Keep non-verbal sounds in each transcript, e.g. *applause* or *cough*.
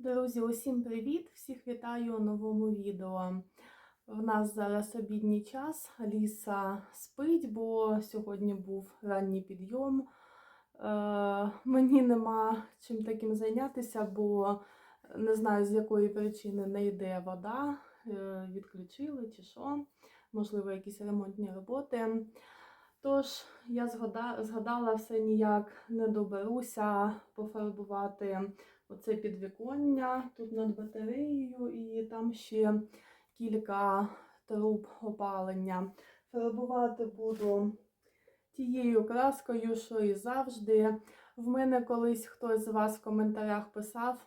Друзі, усім привіт! Всіх вітаю у новому відео. В нас зараз обідній час. Аліса спить, бо сьогодні був ранній підйом. Е, мені нема чим таким зайнятися, бо не знаю з якої причини не йде вода. Е, відключили чи що, можливо, якісь ремонтні роботи. Тож я згадала все ніяк не доберуся пофарбувати оце підвіконня тут над батареєю, і там ще кілька труб опалення. Фарбувати буду тією краскою, що і завжди. В мене колись хтось з вас в коментарях писав,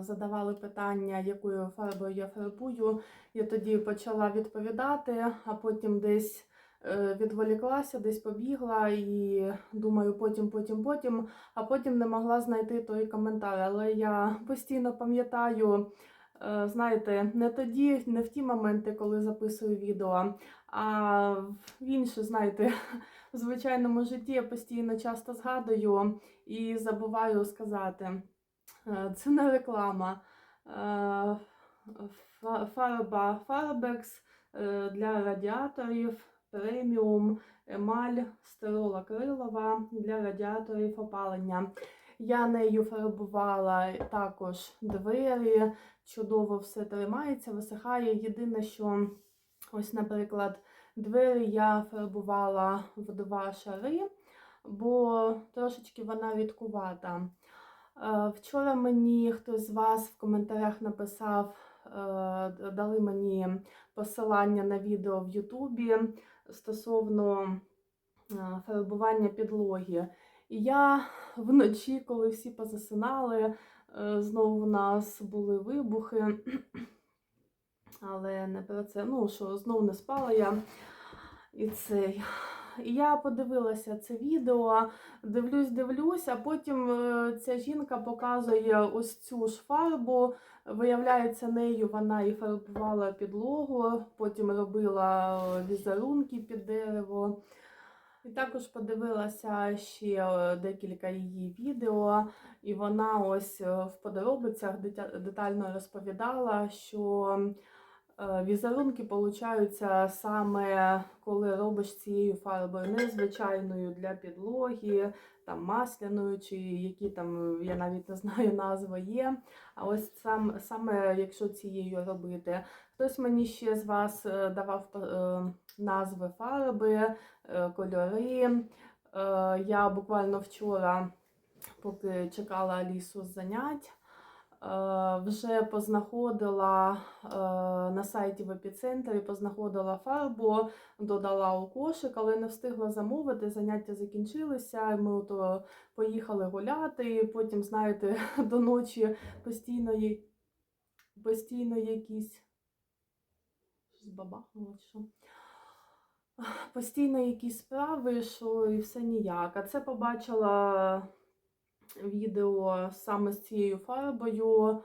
задавали питання, якою фарбою я фарбую. Я тоді почала відповідати, а потім десь відволіклася, десь побігла і думаю, потім, потім, потім, а потім не могла знайти той коментар. Але я постійно пам'ятаю, е, знаєте, не тоді, не в ті моменти, коли записую відео, а в інші, знаєте, в звичайному житті я постійно часто згадую і забуваю сказати. Е, Це не реклама. Е, Фарба е, для радіаторів преміум емаль стирола крилова для радіаторів опалення. Я нею фарбувала також двері, чудово все тримається, висихає. Єдине, що ось, наприклад, двері я фарбувала в два шари, бо трошечки вона рідкувата. Е, Вчора мені хтось з вас в коментарях написав, е, дали мені посилання на відео в Ютубі стосовно е, фарбування підлоги. І я вночі, коли всі позасинали, е, знову в нас були вибухи, але не про це, ну що знову не спала я. І цей. І я подивилася це відео, дивлюсь, дивлюсь, а потім е, ця жінка показує ось цю ж фарбу. Виявляється, нею вона і фарбувала підлогу, потім робила е, візерунки під дерево. І також подивилася ще е, декілька її відео, і вона ось е, в подробицях детально розповідала, що візерунки получаються саме коли робиш цією фарбою, не звичайною для підлоги, там масляною, чи які там я навіть не знаю назви є. А ось сам, саме якщо цією робити. Хтось мені ще з вас е, давав е, назви фарби, е, кольори. Я буквально вчора, поки чекала лісу занять, вже познаходила е, на сайті в епіцентрі, познаходила фарбу, додала у кошик, але не встигла замовити. Заняття закінчилися. Ми ото поїхали гуляти. І потім, знаєте, *laughs* до ночі постійно, постійно якісь. Щось бабахнуло що. Постійно якісь справи, що і все ніяк. А це побачила відео саме з цією фарбою.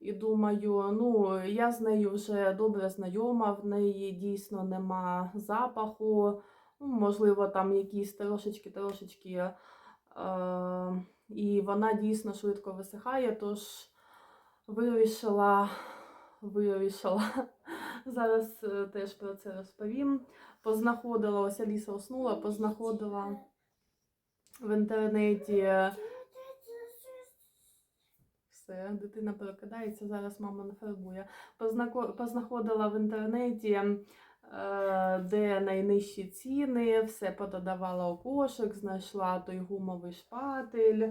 І думаю, ну, я з нею вже добре знайома, в неї дійсно нема запаху. Ну, можливо, там якісь трошечки-трошечки. Е- і вона дійсно швидко висихає, тож вирішила, вирішила. Зараз е, теж про це розповім. Познаходила, ось Аліса уснула, познаходила в інтернеті. Все, дитина перекидається, зараз мама нафарбує. Познако- Познаходила в інтернеті, е, де найнижчі ціни, все пододавала у кошик, знайшла той гумовий шпатель.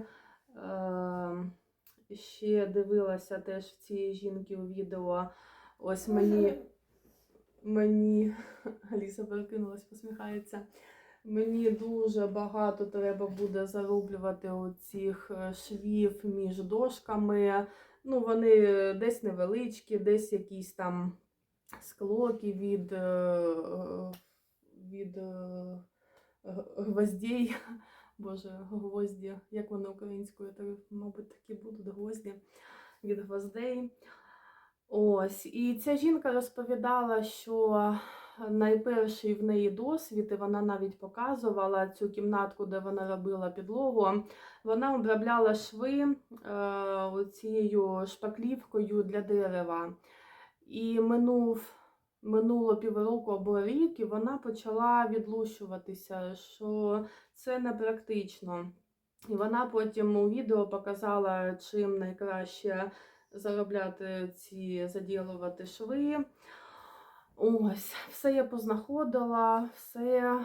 Е, Ще дивилася теж в цієї жінки у відео. Ось мені, мені *laughs* Аліса перекинулась, посміхається. Мені дуже багато треба буде зароблювати оцих е, швів між дошками. Ну, вони десь невеличкі, десь якісь там склоки від, е, е, від гвоздей. *laughs* Боже, гвозді, як вони українською, то, мабуть, такі будуть гвозді від гвоздей. Ось, і ця жінка розповідала, що найперший в неї досвід, і вона навіть показувала цю кімнатку, де вона робила підлогу. Вона обробляла шви е, цією шпаклівкою для дерева. І минув, минуло півроку або рік, і вона почала відлущуватися, що це непрактично. І вона потім у відео показала, чим найкраще заробляти ці заділувати шви. Ось, все я познаходила, все.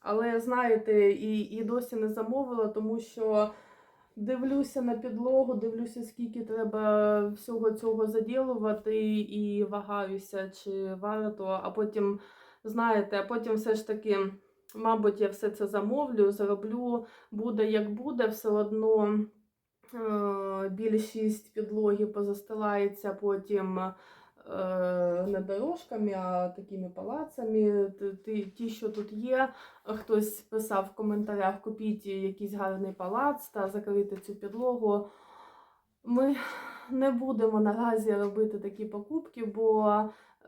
Але знаєте, і, і досі не замовила, тому що дивлюся на підлогу, дивлюся, скільки треба всього цього заділувати, і вагаюся, чи варто, а потім, знаєте, а потім все ж таки, мабуть, я все це замовлю, зароблю, буде як буде, все одно е, більшість підлоги позастилається потім не дорожками, а такими палацами. Ті- Ті, що тут є, хтось писав в коментарях, купіть якийсь гарний палац та закрити цю підлогу. Ми не будемо наразі робити такі покупки, бо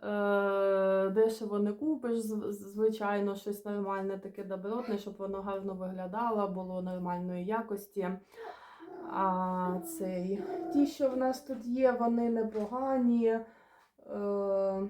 е, дешево не купиш, звичайно, щось нормальне, таке добротне, щоб воно гарно виглядало, було нормальної якості. А цей, ті, що в нас тут є, вони непогані. Е,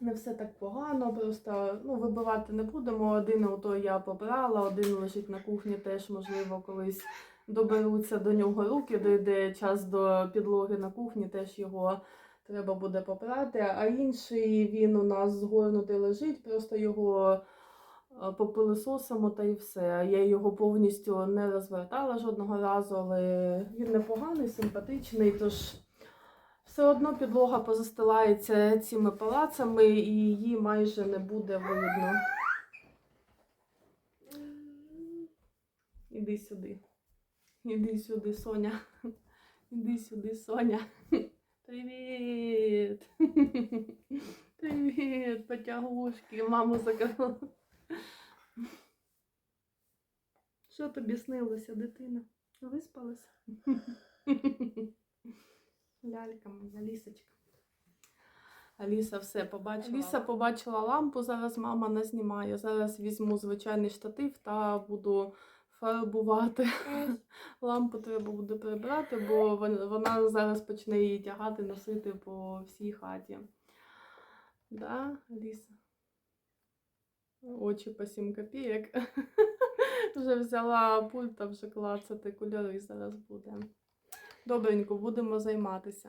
не все так погано, просто ну, вибивати не будемо. Один ото я побрала, один лежить на кухні, теж, можливо, колись доберуться до нього руки, дойде час до підлоги на кухні, теж його треба буде попрати. А інший він у нас згорнутий лежить, просто його е, попилисосимо та і все. Я його повністю не розвертала жодного разу, але він непоганий, симпатичний. Тож все одно підлога позастилається цими палацами і її майже не буде видно. Іди сюди. Іди сюди, Соня. Іди сюди, Соня. Привіт. Привіт, потягушки. Маму закрила. Що тобі снилося, дитина? Виспалася? Лялька моя, лісочка. Аліса все побачила. Аліса побачила лампу, зараз мама не знімає. Зараз візьму звичайний штатив та буду фарбувати. Лампу треба буде прибрати, бо вона зараз почне її тягати, носити по всій хаті. Да, Аліса? Очі по 7 копійок. *laughs* Вже взяла пульт, а вже клацати кольори зараз буде. Добренько, будемо займатися.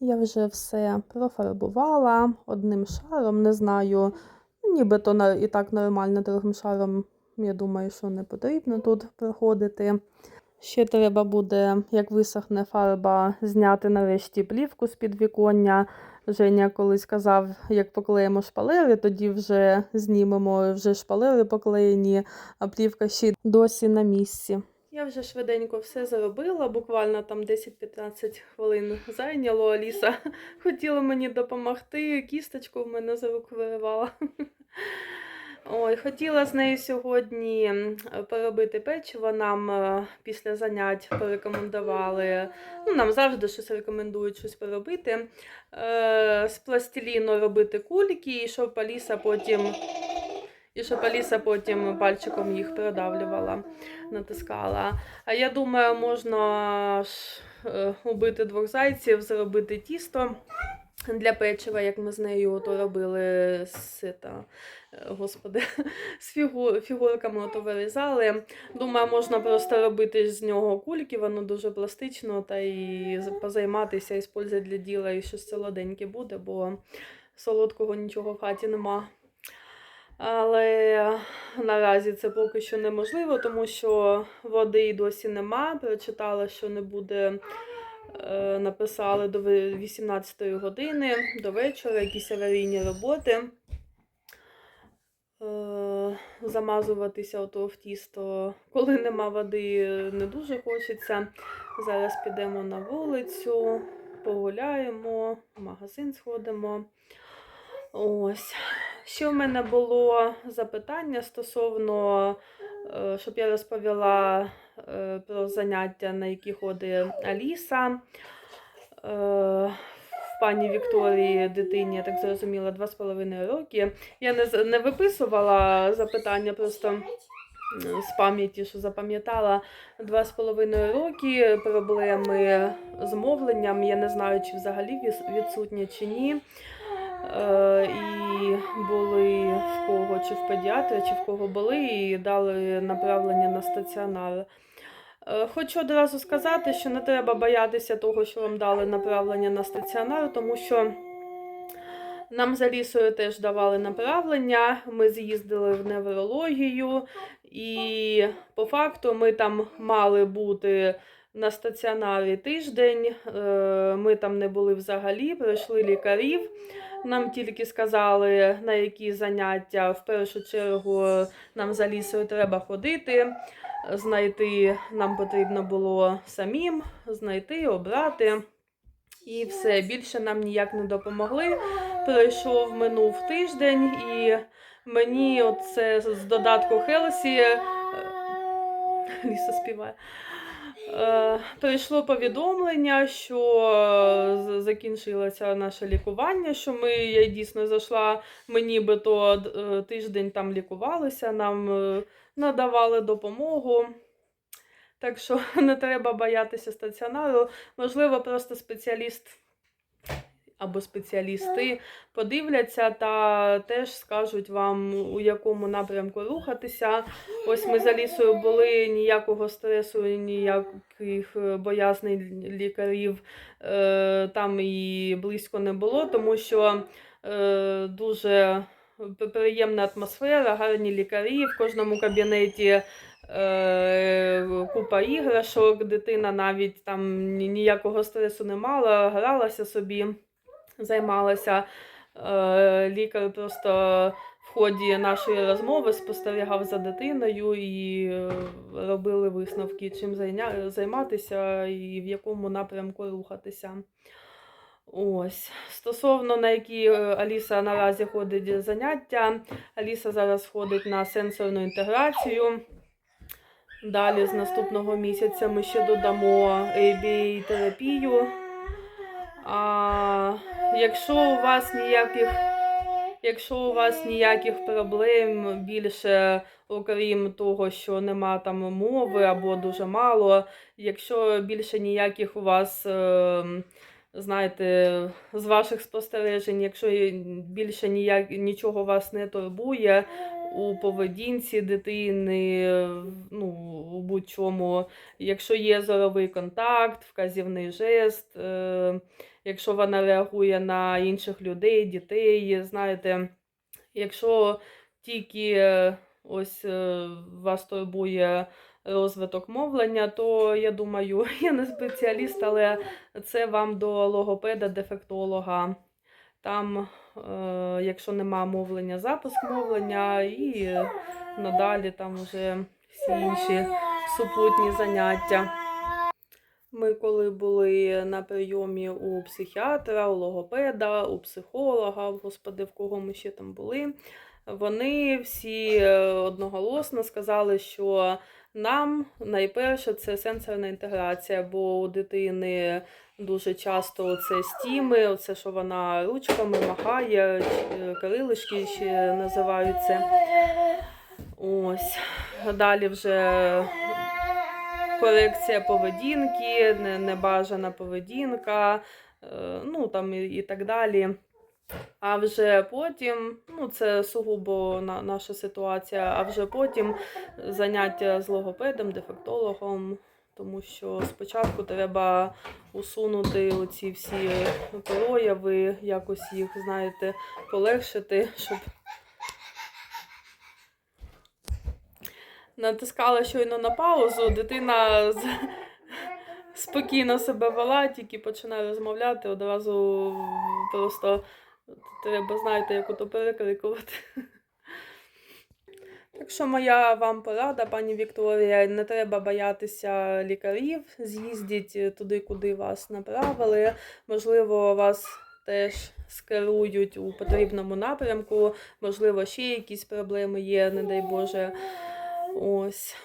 Я вже все профарбувала одним шаром, не знаю, ну, нібито і так нормально другим шаром, я думаю, що не потрібно тут проходити. Ще треба буде, як висохне фарба, зняти нарешті плівку з підвіконня. Женя колись казав, як поклеїмо шпалери, тоді вже знімемо вже шпалери поклеєні, а плівка ще досі на місці. Я вже швиденько все зробила, буквально там 10-15 хвилин зайняло. Аліса *laughs* хотіла мені допомогти, кісточку в мене з рук виривала. *laughs* Ой, хотіла з нею сьогодні поробити печиво. Нам е, після занять порекомендували. Ну, нам завжди щось рекомендують щось поробити. Е, з пластиліну робити кульки, і щоб Аліса потім. І щоб Аліса потім пальчиком їх продавлювала, натискала. А я думаю, можна ж е, убити двох зайців, зробити тісто для печива, як ми з нею то робили з, та, е, господи, *laughs* з фігу, фігурками ото вирізали. Думаю, можна просто робити з нього кульки, воно дуже пластично, та і позайматися, і для діла, і щось солоденьке буде, бо солодкого нічого в хаті нема. Але наразі це поки що неможливо, тому що води досі нема. Прочитала, що не буде, е, написали до ви- 18 години, до вечора, якісь аварійні роботи. Е, замазуватися ото в тісто, коли нема води, не дуже хочеться. Зараз підемо на вулицю, погуляємо, в магазин сходимо. Ось. Ще в мене було запитання стосовно, е, щоб я розповіла е, про заняття, на які ходить Аліса. Е, В пані Вікторії дитині, я так зрозуміла, 2,5 роки. Я не, не виписувала запитання, просто з пам'яті, що запам'ятала. Два з половиною роки проблеми з мовленням. Я не знаю, чи взагалі відсутні чи ні. Е, і були в кого, чи в педіатра, чи в кого були, і дали направлення на стаціонар. Е, Хочу одразу сказати, що не треба боятися того, що вам дали направлення на стаціонар, тому що нам за лісою теж давали направлення. Ми з'їздили в неврологію, і по факту ми там мали бути на стаціонарі тиждень. Е, Ми там не були взагалі, пройшли лікарів. Нам тільки сказали, на які заняття в першу чергу нам за лісою треба ходити. Знайти нам потрібно було самим, знайти, обрати. І все, більше нам ніяк не допомогли. Пройшов минув тиждень, і мені оце з додатку Хелсі е, Ліса співає. Е, Прийшло повідомлення, що закінчилося наше лікування. Що ми я дійсно зайшла, ми нібито е, тиждень там лікувалися, нам е, надавали допомогу. Так що *laughs* не треба боятися стаціонару. Можливо, просто спеціаліст або спеціалісти подивляться та теж скажуть вам, у якому напрямку рухатися. Ось ми за лісою були ніякого стресу, ніяких е, боязней лікарів е, там і близько не було, тому що е, дуже приємна атмосфера, гарні лікарі в кожному кабінеті. е, Купа іграшок, дитина навіть там ніякого стресу не мала, гралася собі, займалася. Е, Лікар просто в ході нашої розмови спостерігав за дитиною і е, робили висновки, чим займатися і в якому напрямку рухатися. Ось. Стосовно на які е, Аліса наразі ходить заняття, Аліса зараз ходить на сенсорну інтеграцію. Далі з наступного місяця ми ще додамо ABA-терапію. А якщо у вас ніяких, якщо у вас ніяких проблем більше, окрім того, що нема там мови або дуже мало, якщо більше ніяких у вас е, знаєте, з ваших спостережень, якщо більше ніяк, нічого вас не турбує у поведінці дитини, ну, у будь-чому, якщо є зоровий контакт, вказівний жест, е, якщо вона реагує на інших людей, дітей, знаєте, якщо тільки е, ось е, вас турбує розвиток мовлення, то я думаю, *laughs* я не спеціаліст, але це вам до логопеда, дефектолога. Там, якщо нема мовлення, запуск мовлення, і надалі там вже всі інші супутні заняття. Ми коли були на прийомі у психіатра, у логопеда, у психолога, господи, в кого ми ще там були, вони всі е, одноголосно сказали, що нам найперше це сенсорна інтеграція, бо у дитини дуже часто це стіми, оце, що вона ручками махає, крилишки ще називаються. Ось. Далі вже корекція поведінки, небажана поведінка, е, ну там і так далі. А вже потім, ну це сугубо на, наша ситуація, а вже потім заняття з логопедом, дефектологом, тому що спочатку треба усунути оці всі прояви, якось їх, знаєте, полегшити, *laughs* щоб натискала щойно на паузу, дитина спокійно себе вела, тільки починає розмовляти, одразу просто треба, знаєте, як ото перекрикувати. *laughs* Так що моя вам порада, пані Вікторія, не треба боятися лікарів, з'їздіть туди, куди вас направили. Можливо, вас теж скерують у потрібному напрямку, можливо, ще якісь проблеми є, не дай Боже. Ось.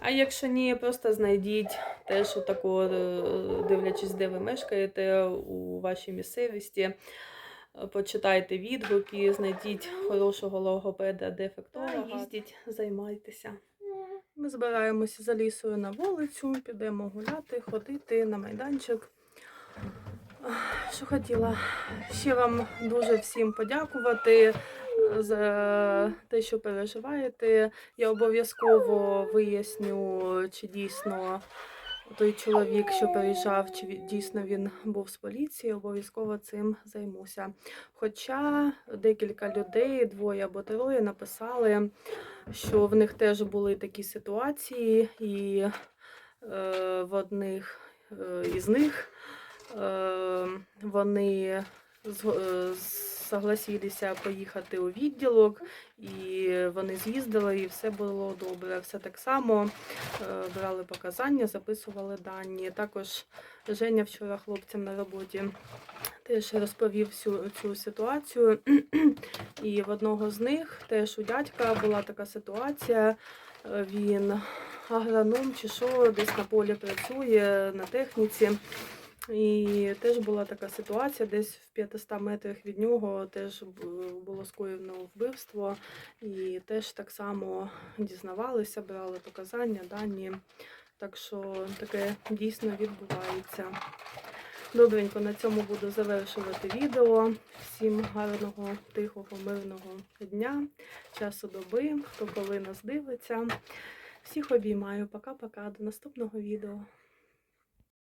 А якщо ні, просто знайдіть теж отаку, е, дивлячись, де ви мешкаєте у вашій місцевості. Е, Почитайте відгуки, знайдіть хорошого логопеда, дефектолога. Їздіть, займайтеся. Ми збираємося за лісою на вулицю, підемо гуляти, ходити на майданчик. Що хотіла ще вам дуже всім подякувати за те, що переживаєте. Я обов'язково виясню, чи дійсно той чоловік, що переїжджав, чи дійсно він був з поліції, обов'язково цим займуся. Хоча декілька людей, двоє або троє, написали, що в них теж були такі ситуації, і е, в одних е, із них е, вони зго- е, согласилися поїхати у відділок, і вони з'їздили, і все було добре. Все так само е, брали показання, записували дані. Також Женя вчора хлопцям на роботі теж розповів всю цю ситуацію. І в одного з них теж у дядька була така ситуація. Е, Він агроном чи що, десь на полі працює на техніці. І теж була така ситуація, десь в 500 метрах від нього теж було скоєно вбивство, і теж так само дізнавалися, брали показання, дані. Так що таке дійсно відбувається. Добренько, на цьому буду завершувати відео. Всім гарного, тихого, мирного дня, часу доби, хто коли нас дивиться. Всіх обіймаю. Пока-пока. До наступного відео.